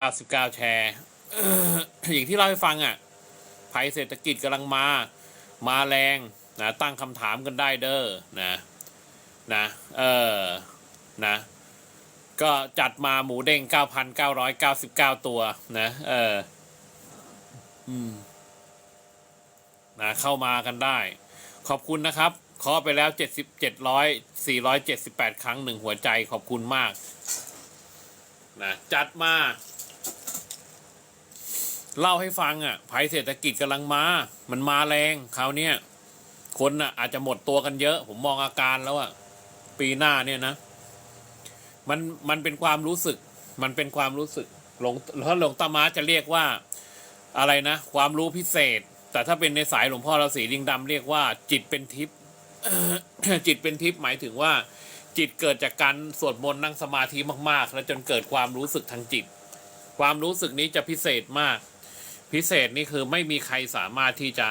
99 แชร์ อย่างที่เล่าให้ฟังอะ ภัยเศรษฐกิจกำลังมา มาแรงนะตั้งคำถามกันได้เด้อนะนะเออนะ ก็จัดมาหมูเด้ง 9,999 ตัวนะเอออืมนะเข้ามากันได้ ขอบคุณนะครับขอไปแล้ว77ร้อย478ครั้งหนึ่งหัวใจขอบคุณมาก นะ จัดมา เล่าให้ฟังอะภัยเศรษฐกิจกำลังมา มันมาแรงคราวเนี้ยคนอะอาจจะหมดตัวกันเยอะ ผมมองอาการแล้วอะปีหน้าเนี่ยนะ มันมันเป็นความรู้สึก มันเป็นความรู้สึกหลวงถ้าหลวงตามาจะเรียกว่าอะไรนะ ความรู้พิเศษ แต่ถ้าเป็นในสายหลวงพ่อเราสีดิงดำเรียกว่า จิตเป็นทิพย์จิตเป็นทิพย์หมายถึงว่า จิตเกิดจากการสวดมนต์นั่งสมาธิมาก ๆ แล้วจนเกิดความรู้สึกทางจิต ความรู้สึกนี้จะพิเศษมาก พิเศษนี่คือไม่มีใครสามารถที่จะ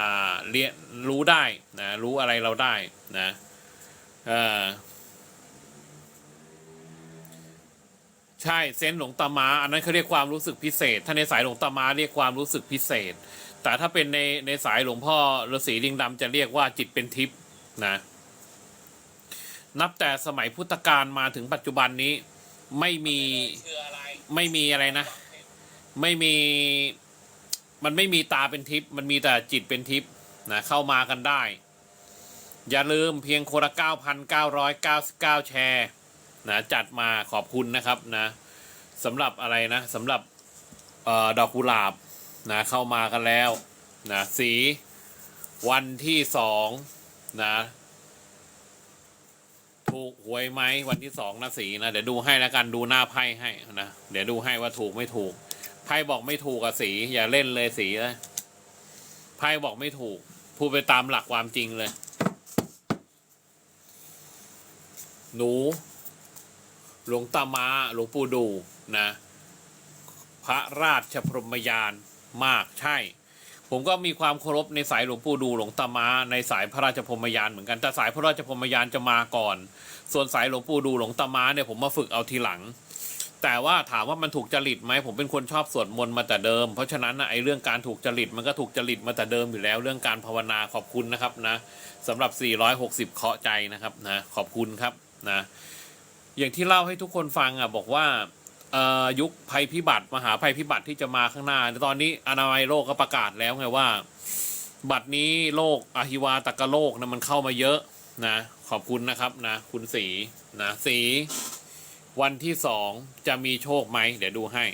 เรียนรู้ได้นะรู้อะไรเราได้นะเออใช่เซนหลวงตามาอันนั้นเขาเรียกความรู้สึกพิเศษ ถ้าในสายหลวงตามาเรียกความรู้สึกพิเศษ แต่ถ้าเป็นในในสายหลวงพ่อฤาษีลิงดำจะเรียกว่าจิตเป็นทิพย์นะนับแต่สมัยพุทธกาลมาถึงปัจจุบันนี้ไม่มีไม่มีอะไรนะ ไม่มี มันไม่มีตาเป็นทิพย์มันมีแต่จิตเป็นทิพย์นะเข้ามากันได้ อย่าลืมเพียงคนละ 9,999 แชร์นะจัดมาขอบคุณนะครับนะสำหรับอะไรนะสำหรับออดอกกุหลาบนะเข้ามากันแล้วนะสีวันที่สองนะถูกหวยไหมวันที่สองนะสีนะเดี๋ยวดูให้แล้วกันดูหน้าไพ่ให้นะเดี๋ยวดูให้ว่าถูกไม่ถูก ไพ่บอกไม่ถูกอะสี อย่าเล่นเลยสีเลยไพ่บอกไม่ถูก พูดไปตามหลักความจริงเลย หนู หลวงตามาหลวงปู่ดูนะ พระราชพรหมยานมากใช่ ผมก็มีความเคารพในสายหลวงปู่ดูหลวงตามาในสายพระราชพรหมยานเหมือนกันแต่สายพระราชพรหมยานจะมาก่อน ส่วนสายหลวงปู่ดูหลวงตามาเนี่ยผมมาฝึกเอาทีหลัง แต่ว่าถามว่ามันถูกจริตไหมผมเป็นคนชอบสวดมนต์มาแต่เดิม เพราะฉะนั้นนะไอ้เรื่องการถูกจริตมันก็ถูกจริตมาแต่เดิมอยู่แล้วเรื่องการภาวนาขอบคุณนะครับนะสำหรับ 460 เคาะใจนะครับนะขอบคุณครับนะอย่างที่เล่าให้ทุกคนฟังอะบอกว่าอ่อยุคภัยพิบัติมหาภัยพิบัติที่จะมาข้างหน้า ตอนนี้อนามัยโลกก็ประกาศแล้วไงว่า บัตรนี้โรคอหิวาตกโรคนะมันเข้ามาเยอะนะขอบคุณนะครับนะคุณสีนะสี วันที่สองจะมีโชคไหมเดี๋ยวดูให้